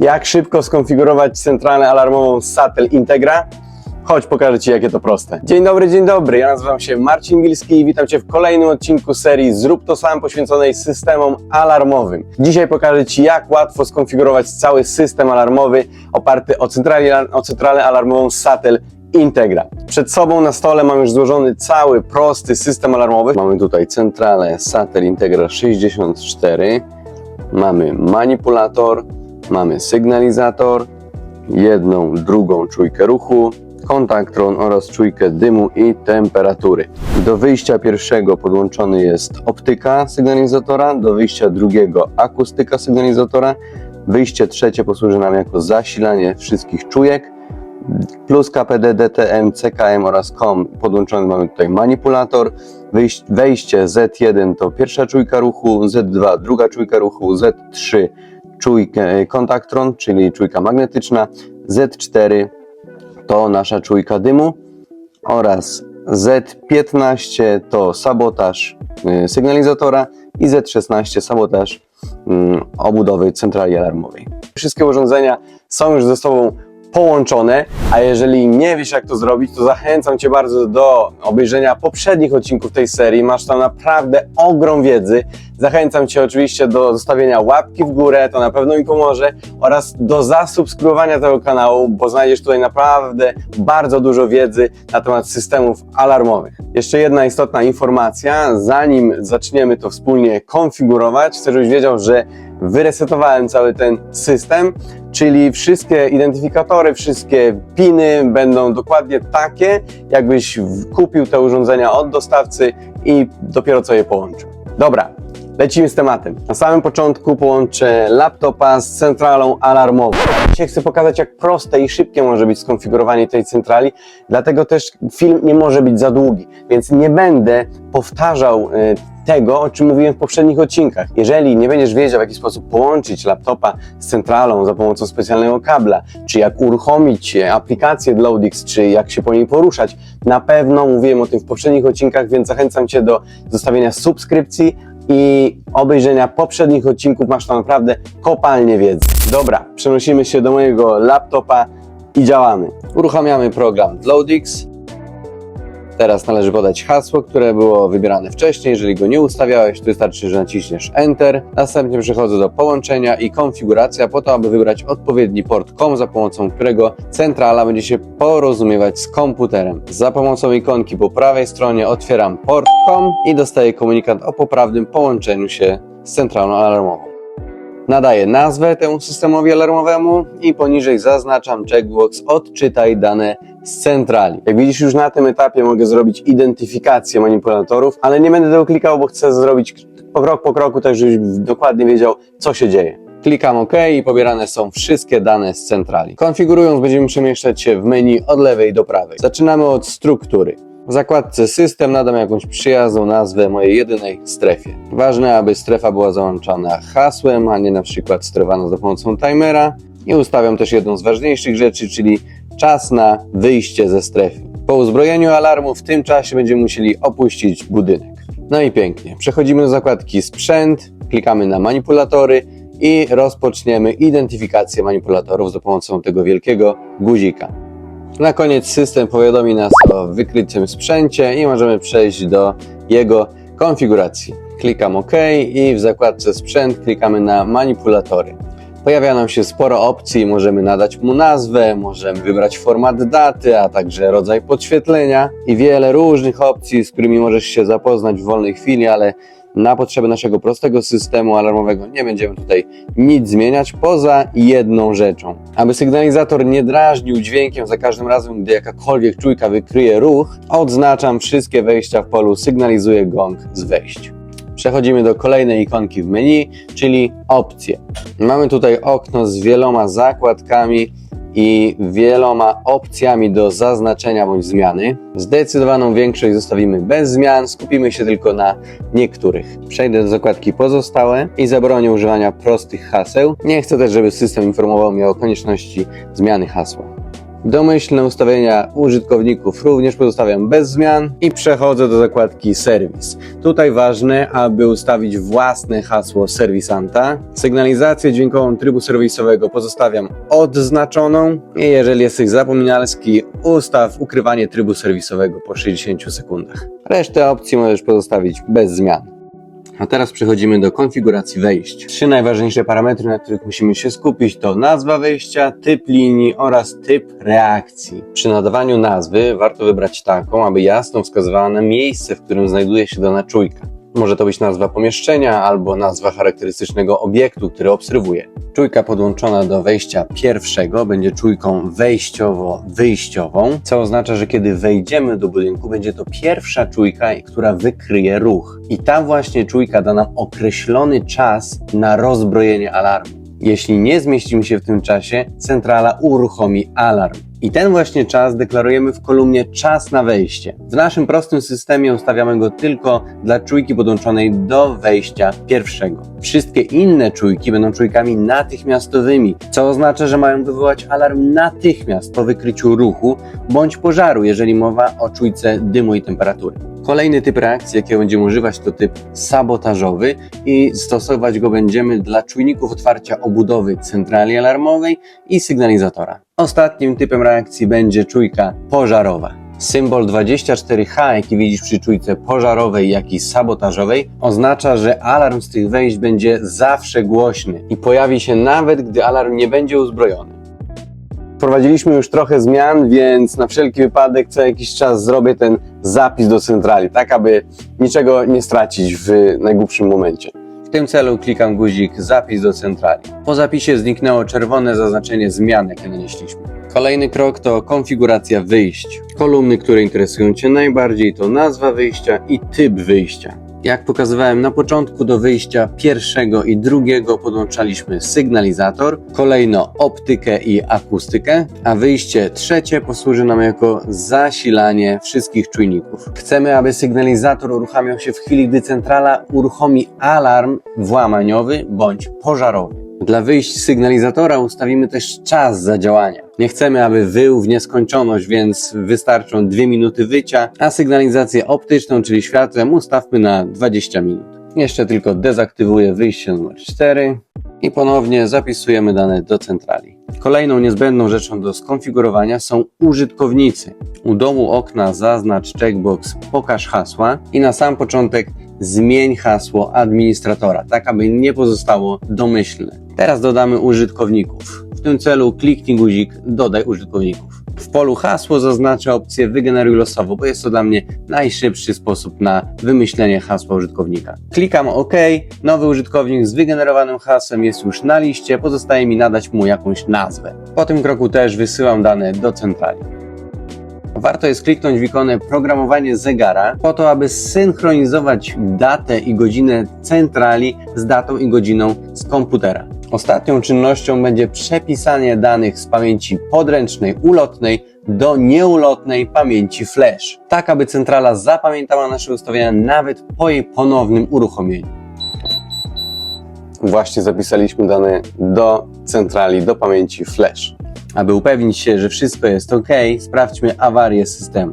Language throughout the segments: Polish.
Jak szybko skonfigurować centralę alarmową Satel Integra? Chodź, pokażę Ci, jakie to proste. Dzień dobry, dzień dobry. Ja nazywam się Marcin Bilski i witam Cię w kolejnym odcinku serii Zrób to sam poświęconej systemom alarmowym. Dzisiaj pokażę Ci, jak łatwo skonfigurować cały system alarmowy oparty o, centrali, o centralę alarmową Satel Integra. Przed sobą na stole mam już złożony cały prosty system alarmowy. Mamy tutaj centralę Satel Integra 64, mamy manipulator, mamy sygnalizator, jedną, drugą czujkę ruchu, kontaktron oraz czujkę dymu i temperatury. Do wyjścia pierwszego podłączony jest optyka sygnalizatora, do wyjścia drugiego akustyka sygnalizatora, wyjście trzecie posłuży nam jako zasilanie wszystkich czujek, plus KPD, DTM, CKM oraz COM. Podłączony mamy tutaj manipulator, wejście Z1 to pierwsza czujka ruchu, Z2 druga czujka ruchu, Z3 czujkę kontaktron, czyli czujka magnetyczna, Z4 to nasza czujka dymu oraz Z15 to sabotaż y, sygnalizatora i Z16 sabotaż mm, obudowy centrali alarmowej. Wszystkie urządzenia są już ze sobą połączone, a jeżeli nie wiesz jak to zrobić, to zachęcam Cię bardzo do obejrzenia poprzednich odcinków tej serii. Masz tam naprawdę ogrom wiedzy. Zachęcam Cię oczywiście do zostawienia łapki w górę, to na pewno mi pomoże, oraz do zasubskrybowania tego kanału, bo znajdziesz tutaj naprawdę bardzo dużo wiedzy na temat systemów alarmowych. Jeszcze jedna istotna informacja, zanim zaczniemy to wspólnie konfigurować, chcę, żebyś wiedział, że wyresetowałem cały ten system, czyli wszystkie identyfikatory, wszystkie piny będą dokładnie takie, jakbyś kupił te urządzenia od dostawcy i dopiero co je połączył. Dobra, lecimy z tematem. Na samym początku połączę laptopa z centralą alarmową. Dzisiaj chcę pokazać, jak proste i szybkie może być skonfigurowanie tej centrali, dlatego też film nie może być za długi, więc nie będę powtarzał y, tego, o czym mówiłem w poprzednich odcinkach. Jeżeli nie będziesz wiedział, w jaki sposób połączyć laptopa z centralą za pomocą specjalnego kabla, czy jak uruchomić e, aplikację Loadix, czy jak się po niej poruszać, na pewno mówiłem o tym w poprzednich odcinkach, więc zachęcam Cię do zostawienia subskrypcji i obejrzenia poprzednich odcinków. Masz tam naprawdę kopalnie wiedzy. Dobra, przenosimy się do mojego laptopa i działamy. Uruchamiamy program Loadix. Teraz należy podać hasło, które było wybierane wcześniej. Jeżeli go nie ustawiałeś, to wystarczy, że naciśniesz Enter. Następnie przechodzę do połączenia i konfiguracja po to, aby wybrać odpowiedni port COM, za pomocą którego centrala będzie się porozumiewać z komputerem. Za pomocą ikonki po prawej stronie otwieram port COM i dostaję komunikat o poprawnym połączeniu się z centralą alarmową. Nadaję nazwę temu systemowi alarmowemu i poniżej zaznaczam checkbox odczytaj dane z centrali. Jak widzisz już na tym etapie mogę zrobić identyfikację manipulatorów, ale nie będę tego klikał, bo chcę zrobić krok po kroku, tak żebyś dokładnie wiedział co się dzieje. Klikam OK i pobierane są wszystkie dane z centrali. Konfigurując będziemy przemieszczać się w menu od lewej do prawej. Zaczynamy od struktury. W zakładce system nadam jakąś przyjazną nazwę mojej jedynej strefie. Ważne, aby strefa była załączana hasłem, a nie na przykład sterowana za pomocą timera. I ustawiam też jedną z ważniejszych rzeczy, czyli czas na wyjście ze strefy. Po uzbrojeniu alarmu w tym czasie będziemy musieli opuścić budynek. No i pięknie. Przechodzimy do zakładki sprzęt, klikamy na manipulatory i rozpoczniemy identyfikację manipulatorów za pomocą tego wielkiego guzika. Na koniec system powiadomi nas o wykrytym sprzęcie i możemy przejść do jego konfiguracji. Klikam OK i w zakładce sprzęt klikamy na manipulatory. Pojawia nam się sporo opcji, możemy nadać mu nazwę, możemy wybrać format daty, a także rodzaj podświetlenia i wiele różnych opcji, z którymi możesz się zapoznać w wolnej chwili, ale na potrzeby naszego prostego systemu alarmowego nie będziemy tutaj nic zmieniać poza jedną rzeczą. Aby sygnalizator nie drażnił dźwiękiem za każdym razem, gdy jakakolwiek czujka wykryje ruch, odznaczam wszystkie wejścia w polu sygnalizuje gong z wejść. Przechodzimy do kolejnej ikonki w menu, czyli opcje. Mamy tutaj okno z wieloma zakładkami i wieloma opcjami do zaznaczenia bądź zmiany. Zdecydowaną większość zostawimy bez zmian, skupimy się tylko na niektórych. Przejdę do zakładki pozostałe i zabronię używania prostych haseł. Nie chcę też, żeby system informował mnie o konieczności zmiany hasła. Domyślne ustawienia użytkowników również pozostawiam bez zmian i przechodzę do zakładki serwis. Tutaj ważne, aby ustawić własne hasło serwisanta. Sygnalizację dźwiękową trybu serwisowego pozostawiam odznaczoną i jeżeli jesteś zapominalski, ustaw ukrywanie trybu serwisowego po 60 sekundach. Resztę opcji możesz pozostawić bez zmian. A teraz przechodzimy do konfiguracji wejść. Trzy najważniejsze parametry, na których musimy się skupić to nazwa wejścia, typ linii oraz typ reakcji. Przy nadawaniu nazwy warto wybrać taką, aby jasno wskazywano miejsce, w którym znajduje się dana czujka. Może to być nazwa pomieszczenia albo nazwa charakterystycznego obiektu, który obserwuje. Czujka podłączona do wejścia pierwszego będzie czujką wejściowo-wyjściową, co oznacza, że kiedy wejdziemy do budynku, będzie to pierwsza czujka, która wykryje ruch. I ta właśnie czujka da nam określony czas na rozbrojenie alarmu. Jeśli nie zmieścimy się w tym czasie, centrala uruchomi alarm. I ten właśnie czas deklarujemy w kolumnie czas na wejście. W naszym prostym systemie ustawiamy go tylko dla czujki podłączonej do wejścia pierwszego. Wszystkie inne czujki będą czujkami natychmiastowymi, co oznacza, że mają wywołać alarm natychmiast po wykryciu ruchu bądź pożaru, jeżeli mowa o czujce dymu i temperatury. Kolejny typ reakcji, jakiego będziemy używać, to typ sabotażowy i stosować go będziemy dla czujników otwarcia obudowy centrali alarmowej i sygnalizatora. Ostatnim typem reakcji będzie czujka pożarowa. Symbol 24H, jaki widzisz przy czujce pożarowej, jak i sabotażowej, oznacza, że alarm z tych wejść będzie zawsze głośny i pojawi się nawet, gdy alarm nie będzie uzbrojony. Wprowadziliśmy już trochę zmian, więc na wszelki wypadek co jakiś czas zrobię ten zapis do centrali, tak aby niczego nie stracić w najgłupszym momencie. W tym celu klikam guzik zapis do centrali. Po zapisie zniknęło czerwone zaznaczenie zmian, jakie nanieśliśmy. Kolejny krok to konfiguracja wyjść. Kolumny, które interesują Cię najbardziej to nazwa wyjścia i typ wyjścia. Jak pokazywałem na początku, do wyjścia pierwszego i drugiego podłączaliśmy sygnalizator, kolejno optykę i akustykę, a wyjście trzecie posłuży nam jako zasilanie wszystkich czujników. Chcemy, aby sygnalizator uruchamiał się w chwili, gdy centrala uruchomi alarm włamaniowy bądź pożarowy. Dla wyjść sygnalizatora ustawimy też czas zadziałania. Nie chcemy, aby wył w nieskończoność, więc wystarczą 2 minuty wycia, a sygnalizację optyczną, czyli światłem, ustawmy na 20 minut. Jeszcze tylko dezaktywuję wyjście numer 4 i ponownie zapisujemy dane do centrali. Kolejną niezbędną rzeczą do skonfigurowania są użytkownicy. U dołu okna zaznacz checkbox Pokaż hasła i na sam początek zmień hasło administratora, tak aby nie pozostało domyślne. Teraz dodamy użytkowników. W tym celu kliknij guzik Dodaj użytkowników. W polu hasło zaznaczę opcję Wygeneruj losowo, bo jest to dla mnie najszybszy sposób na wymyślenie hasła użytkownika. Klikam OK, nowy użytkownik z wygenerowanym hasłem jest już na liście, pozostaje mi nadać mu jakąś nazwę. Po tym kroku też wysyłam dane do centrali. Warto jest kliknąć w ikonę programowanie zegara po to, aby synchronizować datę i godzinę centrali z datą i godziną z komputera. Ostatnią czynnością będzie przepisanie danych z pamięci podręcznej ulotnej do nieulotnej pamięci flash, tak aby centrala zapamiętała nasze ustawienia nawet po jej ponownym uruchomieniu. Właśnie zapisaliśmy dane do centrali, do pamięci flash. Aby upewnić się, że wszystko jest ok, sprawdźmy awarię systemu.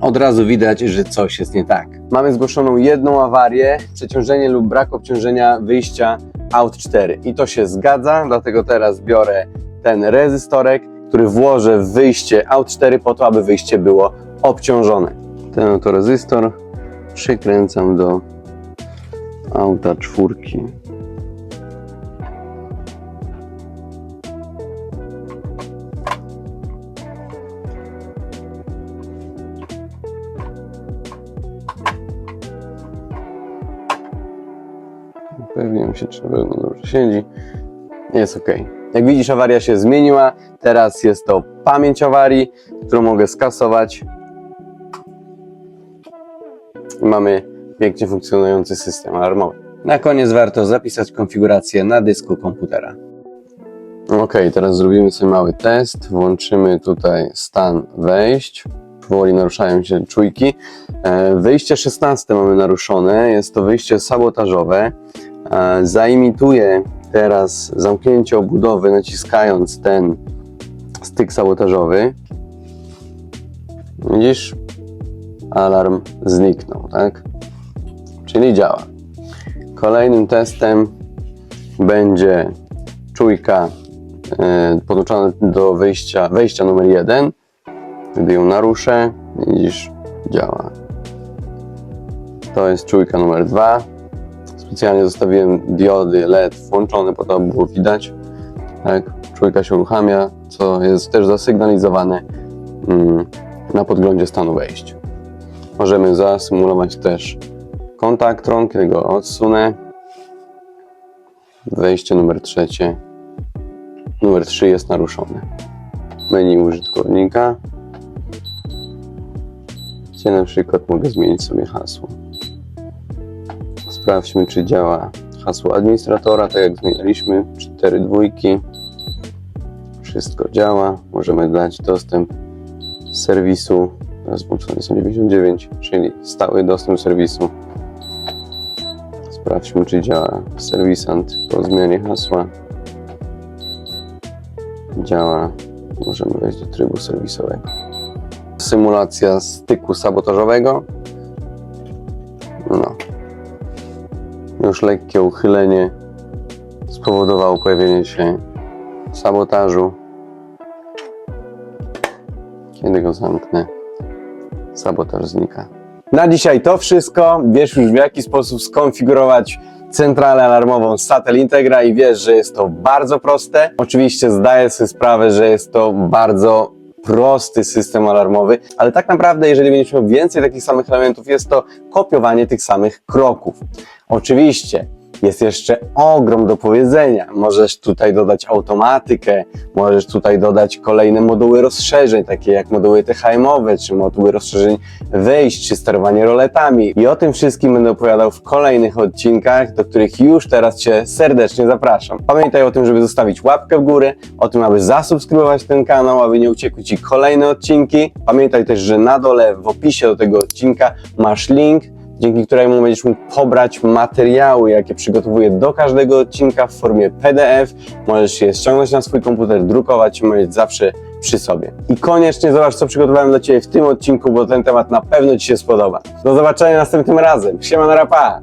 Od razu widać, że coś jest nie tak. Mamy zgłoszoną jedną awarię, przeciążenie lub brak obciążenia wyjścia out 4. I to się zgadza, dlatego teraz biorę ten rezystorek, który włożę w wyjście out 4 po to, aby wyjście było obciążone. Ten oto rezystor przykręcam do auta czwórki. Upewniam się, czy na pewno dobrze siedzi. Jest ok. Jak widzisz, awaria się zmieniła. Teraz jest to pamięć awarii, którą mogę skasować. Mamy pięknie funkcjonujący system alarmowy. Na koniec warto zapisać konfigurację na dysku komputera. Ok, teraz zrobimy sobie mały test. Włączymy tutaj stan wejść. Powoli naruszają się czujki. E, Wyjście 16 mamy naruszone. Jest to wyjście sabotażowe. Zaimituję teraz zamknięcie obudowy, naciskając ten styk sabotażowy. Widzisz? Alarm zniknął, tak? Czyli działa. Kolejnym testem będzie czujka e, podłączona do wyjścia, wejścia numer jeden. Gdy ją naruszę, widzisz, działa. To jest czujka numer dwa. Specjalnie zostawiłem diody LED włączone, po to aby było widać. Tak, czujka się uruchamia, co jest też zasygnalizowane mm, na podglądzie stanu wejścia. Możemy zasymulować też kontakt rąk, kiedy odsunę. Wejście numer trzecie. Numer 3 jest naruszone. Menu użytkownika. Gdzie na przykład mogę zmienić sobie hasło. Sprawdźmy, czy działa hasło administratora, tak jak zmienialiśmy. 4 dwójki. Wszystko działa. Możemy dać dostęp serwisu. Teraz włączony jest 99, czyli stały dostęp serwisu. Sprawdźmy, czy działa serwisant po zmianie hasła. Działa. Możemy wejść do trybu serwisowego. Symulacja styku sabotażowego. No. Lekkie uchylenie spowodowało pojawienie się sabotażu. Kiedy go zamknę, sabotaż znika. Na dzisiaj to wszystko. Wiesz już w jaki sposób skonfigurować centralę alarmową Satel Integra i wiesz, że jest to bardzo proste. Oczywiście zdaję sobie sprawę, że jest to bardzo prosty system alarmowy, ale tak naprawdę, jeżeli będziesz miał więcej takich samych elementów, jest to kopiowanie tych samych kroków. Oczywiście jest jeszcze ogrom do powiedzenia. Możesz tutaj dodać automatykę, możesz tutaj dodać kolejne moduły rozszerzeń, takie jak moduły THM-owe, czy moduły rozszerzeń wejść, czy sterowanie roletami. I o tym wszystkim będę opowiadał w kolejnych odcinkach, do których już teraz Cię serdecznie zapraszam. Pamiętaj o tym, żeby zostawić łapkę w górę, o tym, aby zasubskrybować ten kanał, aby nie uciekły Ci kolejne odcinki. Pamiętaj też, że na dole w opisie do tego odcinka masz link, dzięki któremu będziesz mógł pobrać materiały, jakie przygotowuję do każdego odcinka w formie PDF. Możesz je ściągnąć na swój komputer, drukować i mieć zawsze przy sobie. I koniecznie zobacz, co przygotowałem dla Ciebie w tym odcinku, bo ten temat na pewno Ci się spodoba. Do zobaczenia następnym razem. Siema na rapa!